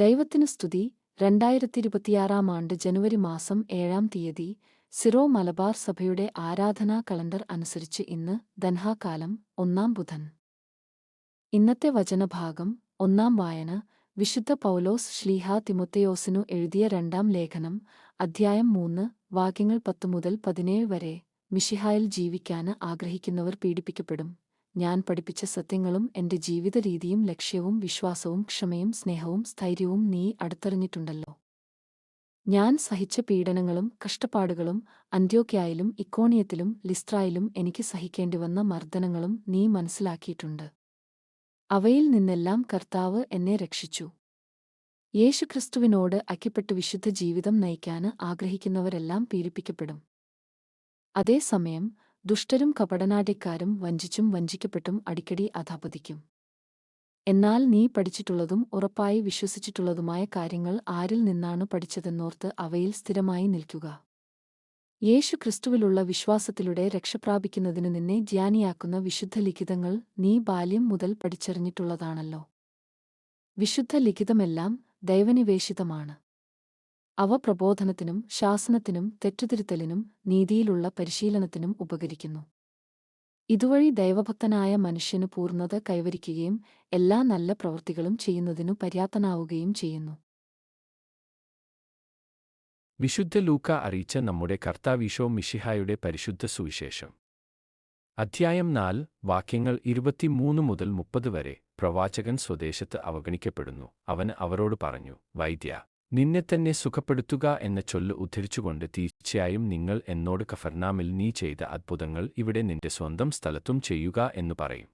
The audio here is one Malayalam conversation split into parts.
ദൈവത്തിനു സ്തുതി. രണ്ടായിരത്തി ഇരുപത്തിയാറാം ആണ്ട് ജനുവരി മാസം ഏഴാം തീയതി സിറോ മലബാർ സഭയുടെ ആരാധനാ കലണ്ടർ അനുസരിച്ച് ഇന്ന് ദൻഹാകാലം ഒന്നാം ബുധൻ. ഇന്നത്തെ വചനഭാഗം ഒന്നാം വായന. വിശുദ്ധ പൗലോസ് ശ്ലീഹ തിമുത്തയോസിനു എഴുതിയ രണ്ടാം ലേഖനം. അധ്യായം മൂന്ന്. വാക്യങ്ങൾ പത്തു മുതൽ പതിനേഴ് വരെ. മിഷിഹായിൽ ജീവിക്കാന് ആഗ്രഹിക്കുന്നവർ പീഡിപ്പിക്കപ്പെടും. ഞാൻ പഠിപ്പിച്ച സത്യങ്ങളും എന്റെ ജീവിത രീതിയും ലക്ഷ്യവും വിശ്വാസവും ക്ഷമയും സ്നേഹവും സ്ഥൈര്യവും നീ അടുത്തറിഞ്ഞിട്ടുണ്ടല്ലോ. ഞാൻ സഹിച്ച പീഡനങ്ങളും കഷ്ടപ്പാടുകളും അന്ത്യോക്യായിലും ഇക്കോണിയത്തിലും ലിസ്ട്രായിലും എനിക്ക് സഹിക്കേണ്ടിവന്ന മർദ്ദനങ്ങളും നീ മനസ്സിലാക്കിയിട്ടുണ്ട്. അവയിൽ നിന്നെല്ലാം കർത്താവ് എന്നെ രക്ഷിച്ചു. യേശുക്രിസ്തുവിനോട് അയ്ക്കപ്പെട്ട് വിശുദ്ധ ജീവിതം നയിക്കാന് ആഗ്രഹിക്കുന്നവരെല്ലാം പീഡിപ്പിക്കപ്പെടും. അതേസമയം ദുഷ്ടരും കപടനാട്യക്കാരും വഞ്ചിച്ചും വഞ്ചിക്കപ്പെട്ടും അടിക്കടി അധാപതിക്കും. എന്നാൽ നീ പഠിച്ചിട്ടുള്ളതും ഉറപ്പായി വിശ്വസിച്ചിട്ടുള്ളതുമായ കാര്യങ്ങൾ ആരിൽ നിന്നാണ് പഠിച്ചതെന്നോർത്ത് അവയിൽ സ്ഥിരമായി നിൽക്കുക. യേശു ക്രിസ്തുവിലുള്ള വിശ്വാസത്തിലൂടെ രക്ഷപ്രാപിക്കുന്നതിനു നിന്നെ ജ്ഞാനിയാക്കുന്ന വിശുദ്ധ ലിഖിതങ്ങൾ നീ ബാല്യം മുതൽ പഠിച്ചറിഞ്ഞിട്ടുള്ളതാണല്ലോ. വിശുദ്ധ ലിഖിതമെല്ലാം ദൈവനിവേശിതമാണ്. അവ പ്രബോധനത്തിനും ശാസനത്തിനും തെറ്റുതിരുത്തലിനും നീതിയിലുള്ള പരിശീലനത്തിനും ഉപകരിക്കുന്നു. ഇതുവഴി ദൈവഭക്തനായ മനുഷ്യന് പൂർണത കൈവരിക്കുകയും എല്ലാ നല്ല പ്രവൃത്തികളും ചെയ്യുന്നതിനു പര്യാപ്തനാവുകയും ചെയ്യുന്നു. വിശുദ്ധ ലൂക്ക അറിയിച്ച നമ്മുടെ കർത്താവീശോ മിഷിഹായുടെ പരിശുദ്ധ സുവിശേഷം. അധ്യായം നാല് വാക്യങ്ങൾ ഇരുപത്തിമൂന്ന് മുതൽ മുപ്പത് വരെ പ്രവാചകൻ സ്വദേശത്ത് അവഗണിക്കപ്പെടുന്നു. അവൻ അവരോട് പറഞ്ഞു വൈദ്യ നിന്നെ തന്നെ സുഖപ്പെടുത്തുക എന്ന ചൊല്ല് ഉദ്ധരിച്ചുകൊണ്ട് തീർച്ചയായും നിങ്ങൾ എന്നോട് കഫർനാമിൽ നീ ചെയ്ത അത്ഭുതങ്ങൾ ഇവിടെ നിന്റെ സ്വന്തം സ്ഥലത്തും ചെയ്യുക എന്നു പറയും.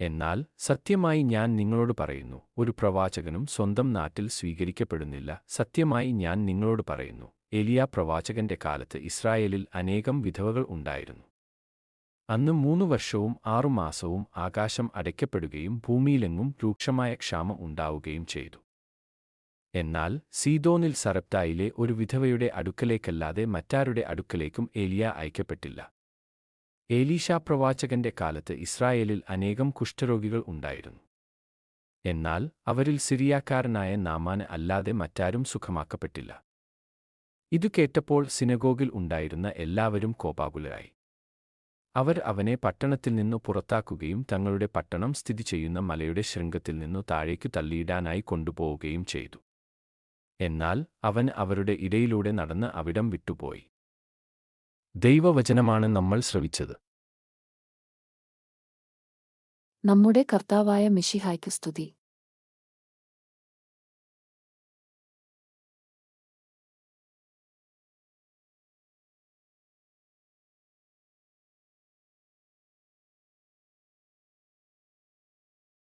എന്നാൽ സത്യമായി ഞാൻ നിങ്ങളോട് പറയുന്നു ഒരു പ്രവാചകനും സ്വന്തം നാട്ടിൽ സ്വീകരിക്കപ്പെടുന്നില്ല സത്യമായി ഞാൻ നിങ്ങളോട് പറയുന്നു എലിയ പ്രവാചകന്റെ കാലത്ത് ഇസ്രായേലിൽ അനേകം വിധവകൾ ഉണ്ടായിരുന്നു. അന്ന് മൂന്നു വർഷവും ആറുമാസവും ആകാശം അടയ്ക്കപ്പെടുകയും ഭൂമിയിലെങ്ങും രൂക്ഷമായ ക്ഷാമം ഉണ്ടാവുകയും ചെയ്തു. എന്നാൽ സീതോനിൽ സറപ്തായിലെ ഒരു വിധവയുടെ അടുക്കലേക്കല്ലാതെ മറ്റാരുടെ അടുക്കലേക്കും ഏലിയ അയക്കപ്പെട്ടില്ല. ഏലീഷാ പ്രവാചകന്റെ കാലത്ത് ഇസ്രായേലിൽ അനേകം കുഷ്ഠരോഗികൾ ഉണ്ടായിരുന്നു. എന്നാൽ അവരിൽ സിറിയാക്കാരനായ നാമാന് അല്ലാതെ മറ്റാരും സുഖമാക്കപ്പെട്ടില്ല. ഇതു കേട്ടപ്പോൾ സിനഗോഗിൽ ഉണ്ടായിരുന്ന എല്ലാവരും കോപാകുലരായി. അവർ അവനെ പട്ടണത്തിൽ നിന്നു പുറത്താക്കുകയും തങ്ങളുടെ പട്ടണം സ്ഥിതി ചെയ്യുന്ന മലയുടെ ശൃംഗത്തിൽ നിന്നു താഴേക്കു തള്ളിയിടാനായി കൊണ്ടുപോവുകയും ചെയ്തു. എന്നാൽ അവൻ അവരുടെ ഇടയിലൂടെ നടന്ന് അവിടം വിട്ടുപോയി. ദൈവവചനമാണ് നമ്മൾ ശ്രവിച്ചത്. നമ്മുടെ കർത്താവായ മിഷിഹായ്ക്ക് സ്തുതി.